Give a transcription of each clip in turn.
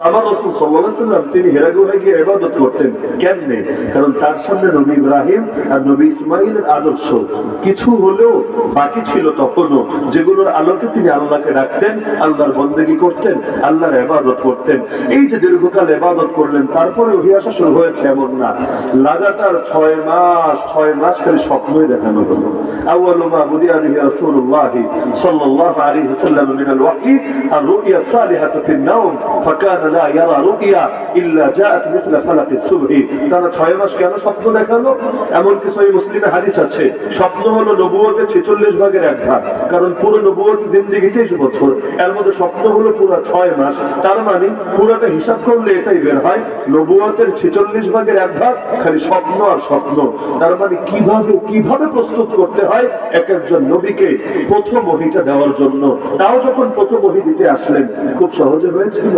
আল্লাহর এবাদত করতেন এই যে দীর্ঘকাল এবাদত করলেন তারপরে ওহি আসা শুরু হয়েছে এমন না। লাগাতার ছয় মাস ছয় মাস খালি স্বপ্নই দেখানো হলো। আউ্বাল আর রুইয়া সালিহাতু لا يرى رؤيا إلا جاءت مثل فلق الصبح তারা ছয় মাস কেন স্বপ্ন দেখালো এমন কিছু এই মুসলিমে হাদিস আছে স্বপ্ন হলো নবুয়তের ছেচল্লিশ ভাগের এক ভাগ কারণ পুরো নবুয়ত জিন্দিগি তেইশ বছর এর মধ্যে স্বপ্ন হলো পুরো ছয় মাস তার মানে পুরোটা হিসাব করলে এটাই বের হয় নবুয়তের ছেচল্লিশ ভাগের এক ভাগ খালি স্বপ্ন আর স্বপ্ন তার মানে কিভাবে কিভাবে প্রস্তুত করতে হয় এক একজন নবীকে প্রথম বহিটা দেওয়ার জন্য তাও যখন প্রথম বহি দিতে আসলেন খুব সহজে হয়েছিল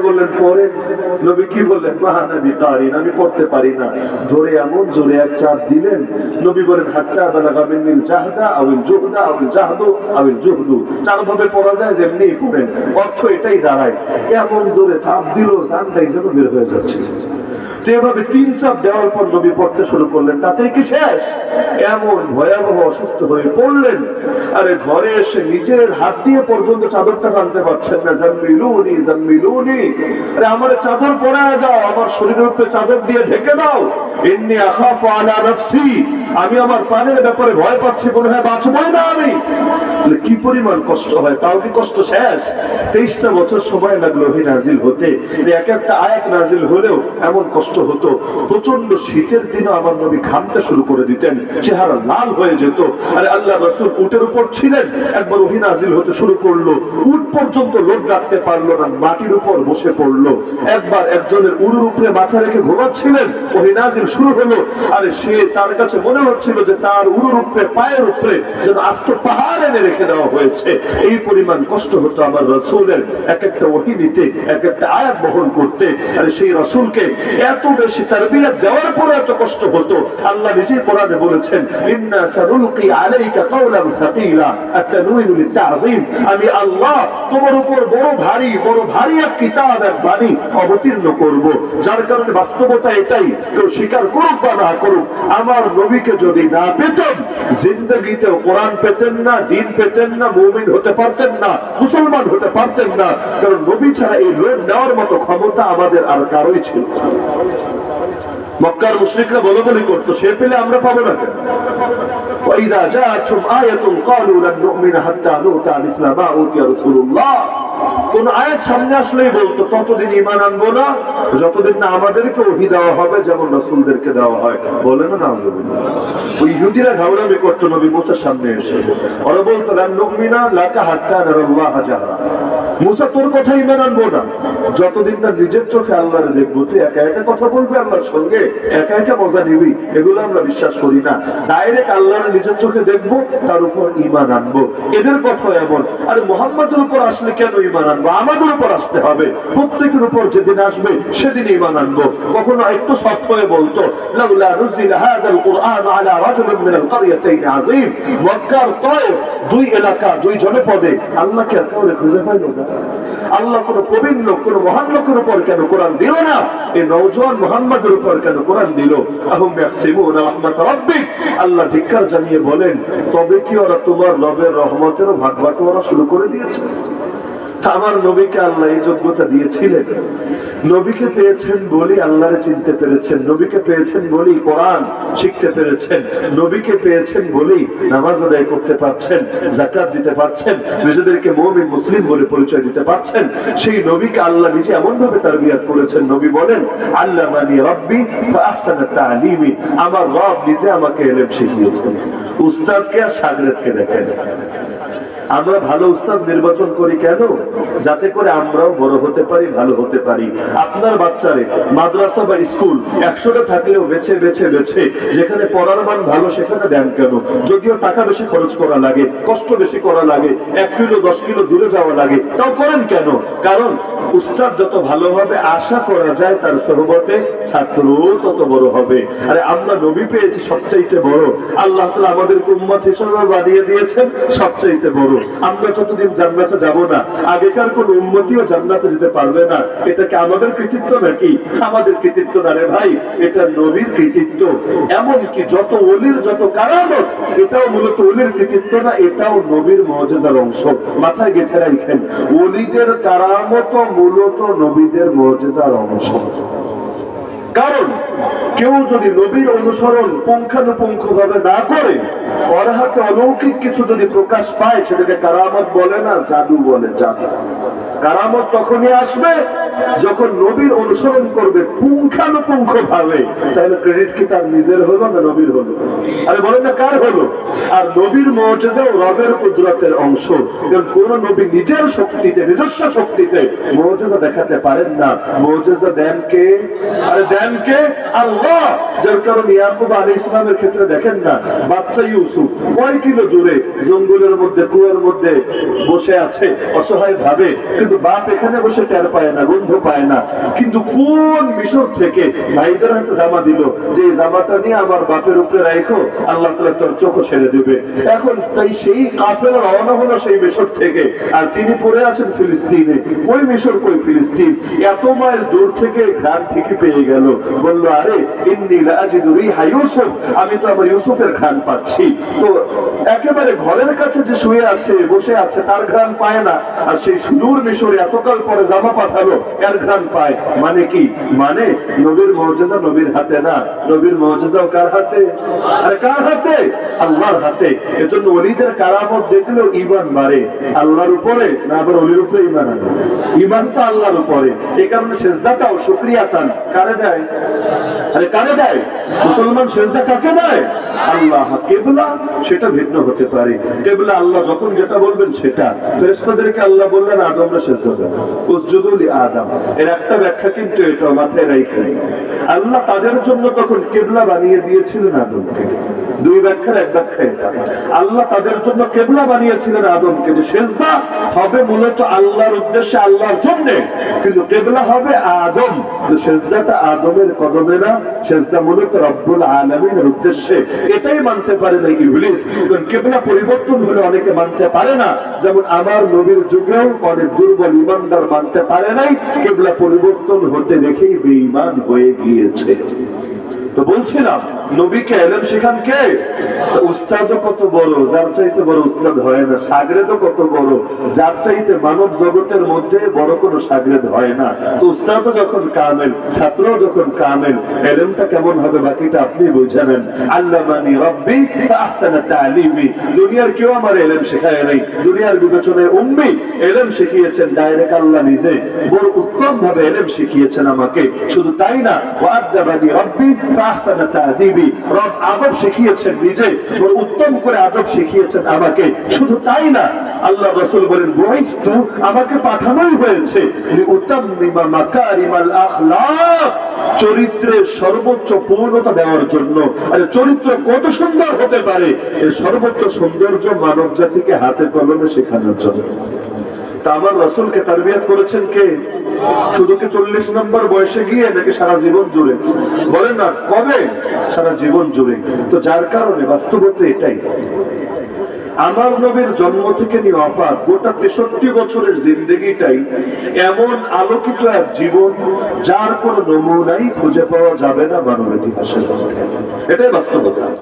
বললেন, পরে নবী কি বললেন? মহানবী তারিন আমি পড়তে পারি না। ধরে এমন জোরে এক চাপ দিলেন। নবী বলেন জাহদা জুহদা জুহদু চার ভাবে পড়া যায় যেমনি পড়েন, অর্থ এটাই দাঁড়ায়। এমন জোরে চাপ দিল জানটাই যেন বের হয়ে যাচ্ছে। তো এভাবে তিন চাপ দেওয়ার পর নবী পড়তে শুরু করলেন, তাতেই কি শেষ? এমন ভয়াবহ অসুস্থ হয়ে পড়লেন। আরে ঘরে এসে নিজের হাত দিয়ে পর্যন্ত চাদরটা টানতে পারছেন না। জাম্মিলুনি জাম্মিলুনি। আরে আমার চাদর পরায় দাও, আমার শরীরের উপরে চাদর দিয়ে ঢেকে দাও। এমনি আখাফ আলা নফসি। আমি আমার প্রাণের ব্যাপারে ভয় পাচ্ছি, মনে হয় বাঁচবই না আমি। কি পরিমাণ কষ্ট হয়? তাও কি কষ্ট শেষ? তেইশটা বছর সময় লাগল ওই নাজিল হতে। এক একটা আয়াত নাজিল হলেও এমন কষ্ট হতো। প্রচণ্ড শীতের দিনও আমার নবী ঘামতে শুরু করে দিতেন। চেহারা লাল হয়ে যেত। আরে আল্লাহ রসুল উটের উপর ছিলেন। একবার ওহি নাজিল হতে শুরু করল। উট পর্যন্ত লোক রাখতে পারল না, মাটির উপর বসে পড়ল। একবার একজনের উড়ুর উপরে মাথা রেখে ঘুমাচ্ছিলেন। ওহি নাজিল শুরু হলো। আরে সে তার কাছে মনে হচ্ছিল যে তার উড়ুর উপরে, পায়ের উপরে যেন আস্ত পাহাড় এনে রেখে দেওয়া হয়েছে। এই পরিমাণ কষ্ট হতো আমার রসুলের এক একটা ওহি নিতে এক একটা আয়াত বহন করতে। আরে সেই রসুলকে এত বেশি তারবিয়ত দেওয়ার পরে এত কষ্ট হতো। আল্লাহ নিজেই কোরআনে বলেছেন আমি আল্লাহ তোমার উপর বড় ভারী বড় ভারী এক কিতাব, এক বাণী অবতীর্ণ করব। যার কারণে বাস্তবতা এটাই, কেউ স্বীকার করুক বা না করুক, আমার নবীকে যদি না পেতেন জিন্দগিতে কোরআন পেতেন না, দিন পেতেন না, মৌমিন হতে পারতেন না, মুসলমান হতে পারতেন না। কারণ নবী ছাড়া এই লোক নেওয়ার মতো ক্ষমতা আমাদের আর কারোই ছিল মক্কার মুশ্রিকরা বলে বলি করতো, সে পেলে আমরা পাবো না কেন? وإذا جاءتهم آية قالوا لن نؤمن حتى نؤتى مثل ما أوتي رسول الله কোন আয়াত সামনে আসলেই বলতো ততদিন ইমান আনবো না যতদিন না আমাদেরকে ওহি দেওয়া হবে যেমন রসুলদেরকে দেওয়া হয় বলে না না ওই ইহুদিরা ঘাউরামি করতো নবী মুসার সামনে এসে ওরা বলতো লান নুকমিনা লাকা হাত্তা নারাল্লাহ জাহরা মুসা, তোর কথা ইমান আনব না। যতদিন না নিজের চোখে আল্লাহরে দেখব তুই একা একা কথা বলবি আল্লাহর সঙ্গে? একা একা মজা নিবি? এগুলো আমরা বিশ্বাস করি না। ডাইরেক্ট আল্লাহর নিজের চোখে দেখব, তার উপর ইমান আনব। এদের কথা এমন। আর মোহাম্মদের উপর আসলে কেন ইমান আনব? আমাদের উপর আসতে হবে। প্রত্যেকের উপর যেদিন আসবে, সেদিন ইমান আনব। কখনো একটু সফট হয়ে বলতো, লাউলা নুজিল হাদাল কুরআন আলা রাজুলিন মিনাল কারিয়াতাইন আযীম। মক্কার তয় দুই এলাকা দুই জনপদে আল্লাহকে আর কাউরে খুঁজে পাইল না। আল্লাহ কোন প্রবীণ লোক, কোন মহান লোকের উপর কেন কোরআন দিল না? এই নওজোয়ান মোহাম্মদের উপর কেন কোরআন দিল? আল্লাহ ধিক্কার জানিয়ে বলেন, তবে কি ওরা তোমার রবের রহমতের ভাগ বাটোয়ারা শুরু করে দিয়েছে? আমার নবীকে আল্লাহ এই যোগ্যতা দিয়েছিলেন। নবীকে পেয়েছেন বলেই আল্লাহরে চিনতে পেরেছেন, নবীকে পেয়েছেন বলেই কোরআন শিখতে পেরেছেন, নবীকে পেয়েছেন বলেই নামাজ আদায় করতে পারছেন জাকাত দিতে পারছেন, নিজেদেরকে মমিন, মুসলিম বলে পরিচয় দিতে পারছেন। সেই নবীকে আল্লাহ নিজে এমন ভাবে তার বিয়াদ করেছেন, নবী বলেন আল্লাহ মানি রব্বি তালিমি আমার রব নিজে আমাকে এলেম শিখিয়েছেন। উস্তাদকে আর সাগরেদকে দেখেন। আমরা ভালো উস্তাদ নির্বাচন করি কেন? যাতে করে আমরাও বড় হতে পারি, ভালো হতে পারি। আপনার বাচ্চারে মাদ্রাসা বা স্কুল একশোটা থাকলেও বেছে বেছে বেছে, যেখানে পড়ার মান ভালো সেখানে দেন কেন? যদিও টাকা বেশি খরচ করা লাগে, কষ্ট বেশি করা লাগে, এক কিলো, দশ কিলো দূরে যাওয়া লাগে, তাও করেন কেন? কারণ উস্তাদ যত ভালো হবে, আশা করা যায় তার সহবতে ছাত্র তত বড় হবে। আরে আমরা নবী পেয়েছি সবচাইতে বড়। আল্লাহ আমাদের উম্মত হিসাবে বানিয়ে দিয়েছেন, সবচাইতে বড়। আমরা যতদিন জান্নাতে যাব না? আগেকার কোন উন্মতিও জান্নাতে যেতে পারবে না। এটা কি আমাদের কৃতিত্ব নাকি? আমাদের কৃতিত্ব না রে ভাই? এটা নবীর কৃতিত্ব। এমনকি যত অলির যত কারামত, এটাও মূলত অলির কৃতিত্ব না, এটাও নবীর মর্যাদার অংশ। মাথায় গেঁথে রাখেন, অলিদের কারামত মূলত নবীদের মর্যাদার অংশ। কারণ কেউ যদি নবীর অনুসরণ পুঙ্খানুপুঙ্খ ভাবে না করে, ওর হাতে অলৌকিক কিছু যদি প্রকাশ পায়, সেটাকে কারামত বলে না, জাদু বলে, জাদু। কারামত তখনই আসবে যখন নবীর অনুসরণ করবে পুঙ্খানুপুঙ্খ ভাবে তাহলে ক্রেডিট কি তার নিজের হলো না নবীর হলো? আরে বলেন না কার হলো? আর নবীর মর্যাদাও রবের কুদরতের অংশ। কোন নবী নিজের শক্তিতে, নিজস্ব শক্তিতে মর্যাদা দেখাতে পারেন না। মর্যাদা দেন কে? আরে দেন কে? আল্লাহ! যার কারণে ইয়াকুব আলী ইসলামের ক্ষেত্রে দেখেন না, বাচ্চা ইউসুফ কয় কিলো দূরে? জঙ্গলের মধ্যে, কুয়ার মধ্যে বসে আছে অসহায় ভাবে কিন্তু বাপ এখানে বসে টের পায় না গন্ধ পায় না। কিন্তু কোন মিশর থেকে ভাইদের হাতে জামা দিল? যে জামাটা নিয়ে আমার বাপের উপরে রাখো আল্লাহ তালা তোর চোখও ছেড়ে দেবে। এখন তাই সেই কাফেলা রওনা হলো সেই মিশর থেকে। আর তিনি পড়ে আছেন ফিলিস্তিনে। ওই মিশর কই ফিলিস্তিন? এত মাইল দূর থেকে ঘ্রাণ ঠিকই পেয়ে গেল। বলল, আরে, ইন্নি লাজিদু রিহা ইউসুফ। আমি তো আমার ইউসুফের ঘ্রাণ পাচ্ছি। তো একেবারে ঘরের কাছে যে শুয়ে আছে, বসে আছে, তার ঘ্রাণ পায় না। আর সেই সুদূর মিশরে এতকাল পরে জামা পাঠালো। এর ঘ্রাণ পায়। মানে কি? মানে নবীর মর্যাদা নবীর হাতে না। নবীর মর্যাদাও কার হাতে? আরে কার হাতে? আল্লাহর হাতে। এজন্য অলিদের কারামত দেখলেও ইমান বাড়ে। আল্লাহর উপরে না আবার অলির উপরে ইমান আনে? ইমান তো আল্লাহর উপরে। এই কারণে সেজদাটাও শুক্রিয়া তান কারে দেয়? আরে কারে দেয়? মুসলমান সেজদা কাকে দেয়? আল্লাহ কেবলা, সেটা ভিন্ন হতে পারে। কেবলা আল্লাহ যখন যেটা বলবেন সেটা। ফেরেশতাদেরকে আল্লাহ বললেন, আদমরা সেজদা দেন। উসজুদুল আদম। এর একটা ব্যাখ্যা কিন্তু এটা মাথায় রাখেন আল্লাহ তাদের জন্য তখন কেবলা বানিয়ে দিয়েছিলেন আদমকে। দুই ব্যাখ্যার এক ব্যাখ্যা এটা। আল্লাহ তাদের জন্য কেবলা বানিয়েছিলেন আদমকে যে সেজদা হবে মূলত আল্লাহর উদ্দেশ্যে, আল্লাহর জন্য। কিন্তু কেবলা হবে আদম। সেজদাটা আদমের কদমে না, সেজদা মূলত রব্বুল আলমিনের উদ্দেশ্যে। এটাই মানতে পারে না কারণ কেবলা পরিবর্তন হলে অনেকে মানতে পারে না। যেমন আমার নবীর যুগেও অনেক দুর্বল ইমানদার মানতে পারে নাই কেবলা পরিবর্তন হতে দেখেই বেঈমান হয়ে গিয়েছে। তো বলছিলাম, নবীকে এলেন সেখান কে? তো উস্তাদও কত বড়, যার চাইতে বড় উস্তাদ হয় না সাগরেদ কত বড়, যার চাইতে মানব জগতের মধ্যে বড় কোনো সাগরেদ হয় না। তো উস্তাদও যখন কামেল, ছাত্রও যখন কামেল, এলেমটা কেমন হবে বাকিটা আপনি বুঝাবেন। আল্লাহ মানি রব্বি আহসানা তালিমি। দুনিয়ার কেউ আমার এলেম শেখায় নাই, দুনিয়ার বিবেচনায় উম্মি এলেম শিখিয়েছেন ডাইরেক্ট আল্লাহ নিজে। বড় উত্তম ভাবে এলেম শিখিয়েছেন আমাকে। শুধু তাই না, ওয়াদ্দাবানি রব্বি তাদিবি রব আদব শিখিয়েছেন নিজে উত্তম করে আদব শিখিয়েছেন আমাকে। শুধু তাই না, আল্লাহ রাসূল বলেন বুইতু আমাকে পাঠানোই হয়েছে। লিউতাম্মিমা মাকারিমাল আখলাক। চরিত্রের সর্বোচ্চ পূর্ণতা দেওয়ার জন্য। আর, চরিত্র কত সুন্দর হতে পারে? সর্বোচ্চ সৌন্দর্য মানব জাতিকে হাতে কলমে শেখানোর জন্য। আমার রসুলকে তারবিয়াত করেছেন কে? শুধু কি চল্লিশ নম্বর বয়সে গিয়ে নাকি সারা জীবন জুড়ে? বলেন না, কবে? সারা জীবন জুড়ে। তো যার কারণে বাস্তবতা এটাই। আমার নবীর জন্ম থেকে নিয়ে অফাত গোটা তেষট্টি বছরের জিন্দগিটাই এমন আলোকিত এক জীবন যার কোন নমুনাই খুঁজে পাওয়া যাবে না মানব ইতিহাসের এটাই বাস্তবতা।